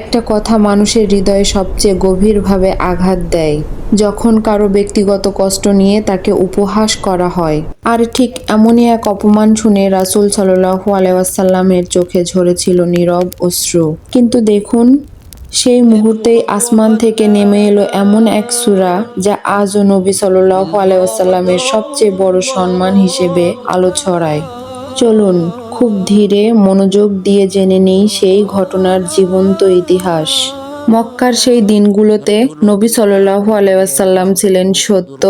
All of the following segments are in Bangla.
একটা কথা মানুষের হৃদয়ে সবচেয়ে গভীরভাবে আঘাত দেয়, যখন কারও ব্যক্তিগত কষ্ট নিয়ে তাকে উপহাস করা হয়। আর ঠিক এমনই এক অপমান শুনে রাসূল সাল্লাল্লাহু আলাইহি ওয়াসাল্লামের চোখে ঝরেছিল নীরব অশ্রু। কিন্তু দেখুন, সেই মুহূর্তেই আসমান থেকে নেমে এলো এমন এক সূরা যা আজও নবী সাল্লাল্লাহু আলাইহি ওয়াসাল্লামের সবচেয়ে বড় সম্মান হিসেবে আলো ছড়ায়। চলুন খুব ধীরে মনোযোগ দিয়ে জেনে নেই সেই ঘটনার জীবন্ত ইতিহাস। মক্কার সেই দিনগুলোতে নবী সাল্লাল্লাহু আলাইহি ওয়াসাল্লাম ছিলেন সত্য,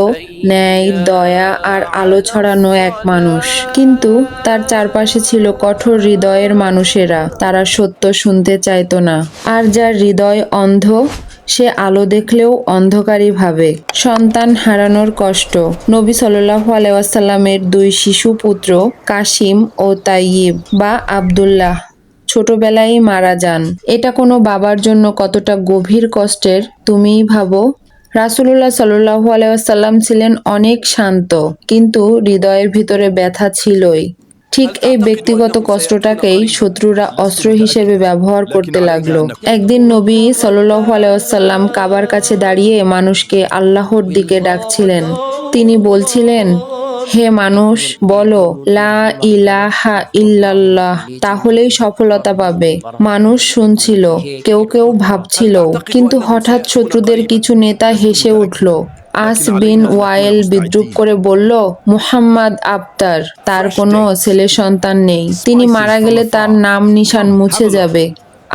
ন্যায়, দয়া আর আলো ছড়ানো এক মানুষ। কিন্তু তার চারপাশে ছিল কঠোর হৃদয়ের মানুষেরা, তারা সত্য শুনতে চাইতো না। আর যার হৃদয় অন্ধ সে আলো দেখলেও অন্ধকারই ভাবে। সন্তান হারানোর কষ্ট। নবী সাল্লাল্লাহু আলাইহি ওয়াসাল্লামের দুই শিশু পুত্র কাশিম ও তাইয়িব বা আব্দুল্লাহ। ছোটবেলায় মারা যান। এটা কোনো বাবার জন্য কতটা গভীর কষ্টের, তুমিই ভাবো? রাসুলুল্লাহ সাল্লু আলাইসাল্লাম ছিলেন অনেক শান্ত, কিন্তু হৃদয়ের ভিতরে ব্যথা ছিলই। ঠিক এই ব্যক্তিগত কষ্টটাকেই শত্রুরা অস্ত্র হিসেবে ব্যবহার করতে লাগল। একদিন নবী সাল্লাহ আলাইসাল্লাম কাবার কাছে দাঁড়িয়ে মানুষকে আল্লাহর দিকে ডাকছিলেন। তিনি বলছিলেন হে মানুষ বলো লা ইলাহা ইল্লাল্লাহ তাহলেই সফলতা পাবে। মানুষ শুনছিল কেউ কেউ ভাবছিল কিন্তু হঠাৎ শত্রুদের কিছু নেতা হেসে উঠল। আস বিন ওয়াইল বিদ্রুপ করে বলল মুহাম্মদ আবতার তার কোনো ছেলে সন্তান নেই। তিনি মারা গেলে তার নাম নিশান মুছে যাবে।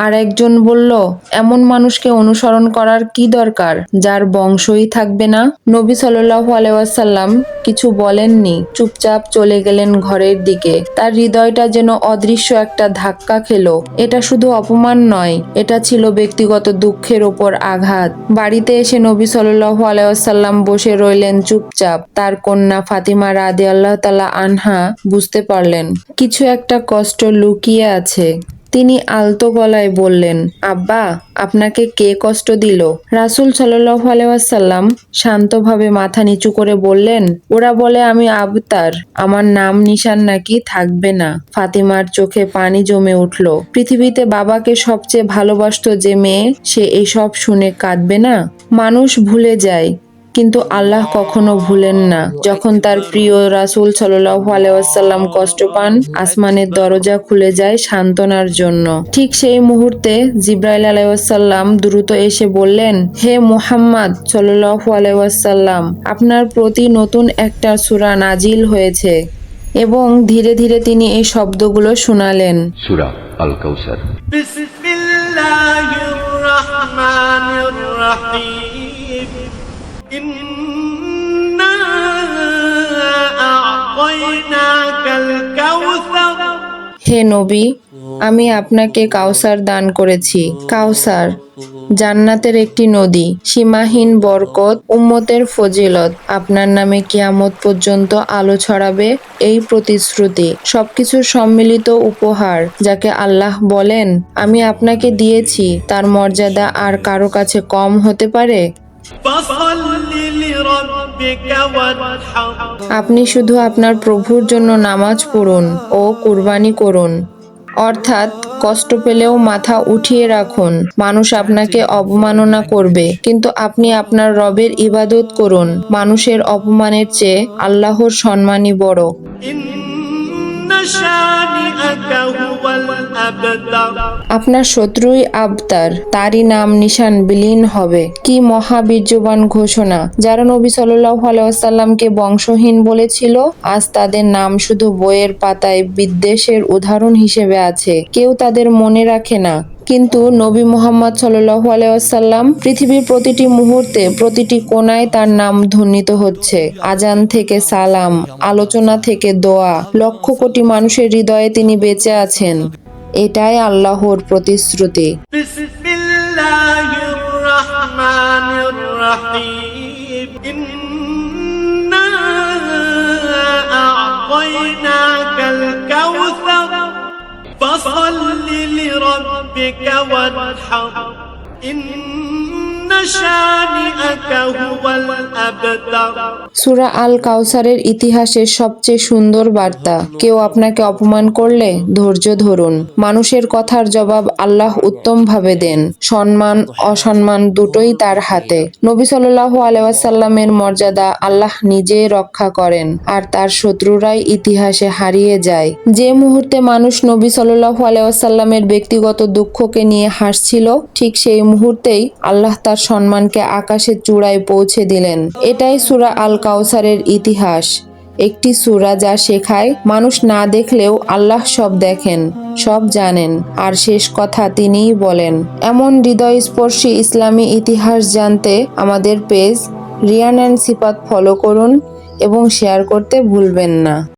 আর একজন বলল, এমন মানুষকে অনুসরণ করার কি দরকার? যার বংশই থাকবে না? নবী সাল্লাল্লাহু আলাইহি ওয়াসাল্লাম কিছু বলেননি। চুপচাপ চলে গেলেন ঘরের দিকে। তার হৃদয়টা যেন অদৃশ্য একটা ধাক্কা খেলো। এটা শুধু অপমান নয়, এটা ছিল ব্যক্তিগত দুঃখের ওপর আঘাত। বাড়িতে এসে নবী সাল্লাল্লাহু আলাইহি ওয়াসাল্লাম বসে রইলেন চুপচাপ। তার কন্যা ফাতিমা রাদি আল্লাহ তালা আনহা বুঝতে পারলেন, কিছু একটা কষ্ট লুকিয়ে আছে। তিনি আলতো গলায় বললেন, আব্বা, আপনাকে কে কষ্ট দিল? রাসুল সাল্লাহ আলাইসাল্লাম শান্তভাবে মাথা নিচু করে বললেন, ওরা বলে আমি আবতার, আমার নাম নিশান নাকি থাকবে না। ফাতিমার চোখে পানি জমে উঠল, পৃথিবীতে বাবাকে সবচেয়ে ভালোবাসত যে মেয়ে, সে এসব শুনে কাঁদবে না? মানুষ ভুলে যায় কিন্তু আল্লাহ কখনো ভুলেন না। যখন তার প্রিয় রাসুল সাল্লাম কষ্ট পান আসমানের দরজা খুলে যায় সান্ত্বনার জন্য। ঠিক সেই মুহূর্তে জিব্রাইল আলাইসাল্লাম দ্রুত এসে বললেন হে মুহাম্মদ সাল্লাম আপনার প্রতি নতুন একটা সুরা নাজিল হয়েছে। এবং ধীরে ধীরে তিনি এই শব্দগুলো শোনালেন। সুরা আল কৌসার বিসমিল্লাহির রহমানির রহিম। হে নবী, আমি আপনাকে কাউসার দান করেছি। কাউসার, জান্নাতের একটি নদী, সীমাহীন বরকত, উম্মতের ফজিলত। আপনার নামে কিয়ামত পর্যন্ত আলো ছড়াবে এই প্রতিশ্রুতি। সবকিছু সম্মিলিত উপহার যাকে আল্লাহ বলেন, আমি আপনাকে দিয়েছি, তার মর্যাদা আর কারও কাছে কম হতে পারে? আপনি শুধু আপনার প্রভুর জন্য নামাজ পড়ুন ও কুরবানি করুন। অর্থাৎ কষ্ট পেলেও মাথা উঠিয়ে রাখুন। মানুষ আপনাকে অবমাননা করবে, কিন্তু আপনি আপনার রবের ইবাদত করুন। মানুষের অপমানের চেয়ে আল্লাহর সম্মানই বড়। আপনার শত্রুই আবতার, তারই নাম নিশান বিলীন হবে। কি মহাবীর্যবান ঘোষণা, যারা নবী আলাইহি বংশহীন বলেছিল, আজ তাদের নাম শুধু বইয়ের পাতায় বিদ্বেষের উদাহরণ হিসেবে আছে। কেউ তাদের মনে রাখে না। কিন্তু নবী মুহাম্মদ সাল্লাল্লাহু আলাইহি ওয়াসাল্লাম পৃথিবীর প্রতিটি মুহূর্তে প্রতিটি কোণায় তার নাম ধ্বনিত হচ্ছে আজান থেকে সালাম আলোচনা থেকে দোয়া লক্ষ কোটি মানুষের হৃদয়ে তিনি বেঁচে আছেন এটাই আল্লাহর প্রতিশ্রুতি بسم الله الرحمن الرحيم إنا أعطيناك الكوثر فصل لربك وانحر إن شانئك هو الأبتر সুরা আল কাউসারের ইতিহাসের সবচেয়ে সুন্দর বার্তা। কেউ আপনাকে অপমান করলে ধৈর্য ধরুন। মানুষের কথার জবাব আল্লাহ উত্তমভাবে দেন। সম্মান, অসম্মান দুটোই তার হাতে। নবী সাল্লাল্লাহু আলাইহি ওয়াসাল্লামের মর্যাদা আল্লাহ নিজে রক্ষা করেন আর তার শত্রুরাই ইতিহাসে হারিয়ে যায়। যে মুহূর্তে মানুষ নবী সাল্লাল্লাহু আলাইহি ওয়াসাল্লামের ব্যক্তিগত দুঃখকে নিয়ে হাসছিল, ঠিক সেই মুহূর্তেই আল্লাহ তার সম্মানকে আকাশের চূড়ায় পৌঁছে দিলেন। এটাই সূরা আল কাউসারের ইতিহাস। একটি সূরা যা শেখায়, মানুষ না দেখলেও আল্লাহ সব দেখেন, সব জানেন, আর শেষ কথা তিনিই বলেন। এমন হৃদয়স্পর্শী ইসলামী ইতিহাস জানতে আমাদের পেজ রিয়ান অ্যান্ড সিপাত ফলো করুন এবং শেয়ার করতে ভুলবেন না।